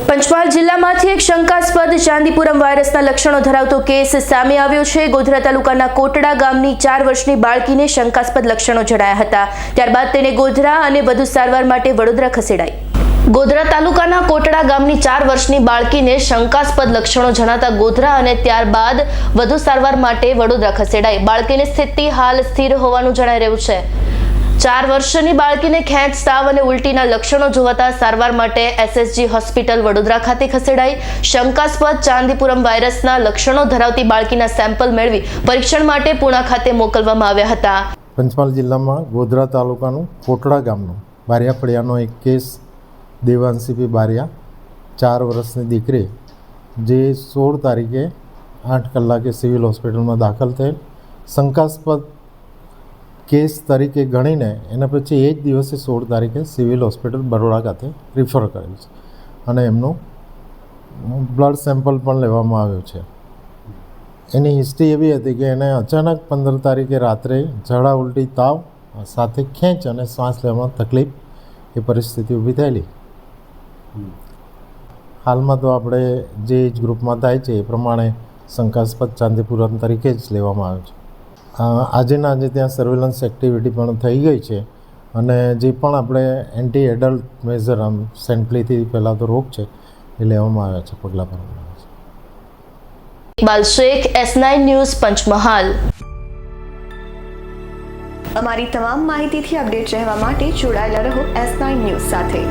પંચમહાલ જિલ્લામાંથી એક શંકાસ્પદ ચાંદીપુરમ વાયરસના લક્ષણો ધરાવતો કેસ સામે આવ્યો છે. ગોધરા તાલુકાના કોટડા ગામની ચાર વર્ષની બાળકીને શંકાસ્પદ લક્ષણો જણાયા હતા. ત્યારબાદ તેને ગોધરા અને વધુ સારવાર માટે વડોદરા ખસેડાઈ. ગોધરા તાલુકાના કોટડા ગામની ચાર વર્ષની બાળકીને શંકાસ્પદ લક્ષણો જણાતા ગોધરા અને ત્યારબાદ વધુ સારવાર માટે વડોદરા ખસેડાઈ. બાળકીની સ્થિતિ હાલ સ્થિર હોવાનું જણાઈ રહ્યું છે. ચાર વર્ષની બાળકીને ખેંચ તાવ અને ઉલટીના લક્ષણો જોવાતા સારવાર માટે એસએસજી હોસ્પિટલ વડોદરા ખાતે ખસેડાઈ. શંકાસ્પદ ચાંદીપુરમ વાયરસના લક્ષણો ધરાવતી બાળકીના સેમ્પલ મેળવી પરીક્ષણ માટે પુણા ખાતે મોકલવામાં આવ્યા હતા. પંચમહાલ જિલ્લામાં ગોધરા તાલુકાનું કોટડા ગામનું બારિયા ફળિયાનો એક કેસ દેવાંશીપી બારિયા, ચાર વર્ષની દીકરી, જે સોળ તારીખે આઠ કલાકે સિવિલ હોસ્પિટલમાં દાખલ થયેલ. શંકાસ્પદ કેસ તરીકે ગણીને એના પછી એ જ દિવસે સોળ તારીખે સિવિલ હોસ્પિટલ બરોડા ખાતે રિફર કરેલ છે. અને એમનું બ્લડ સેમ્પલ પણ લેવામાં આવ્યું છે. એની હિસ્ટ્રી એવી હતી કે એને અચાનક પંદર તારીખે રાત્રે ઝાડા ઉલટી તાવ, સાથે ખેંચ અને શ્વાસ લેવામાં તકલીફ, એ પરિસ્થિતિ ઊભી થયેલી. હાલમાં તો આપણે જે એજ ગ્રુપમાં થાય છે, એ પ્રમાણે શંકાસ્પદ ચાંદીપુરમ તરીકે જ લેવામાં આવ્યું છે. આજે ને આજે ત્યાં સર્વેલન્સ એક્ટિવિટી પણ થઈ ગઈ છે અને જે પણ આપણે એન્ટી એડલ્ટ મેઝર આમ સેન્ટલીથી પહેલાં તો રોગ છે એ લેવામાં આવ્યા છે પગલાં ભરવામાં આવ્યા છે. Iqbal Shaikh S nine news Panchmahal. અમારી તમામ માહિતીથી અપડેટ રહેવા માટે જોડાયેલા રહો એસ નાઇન ન્યૂઝ સાથે.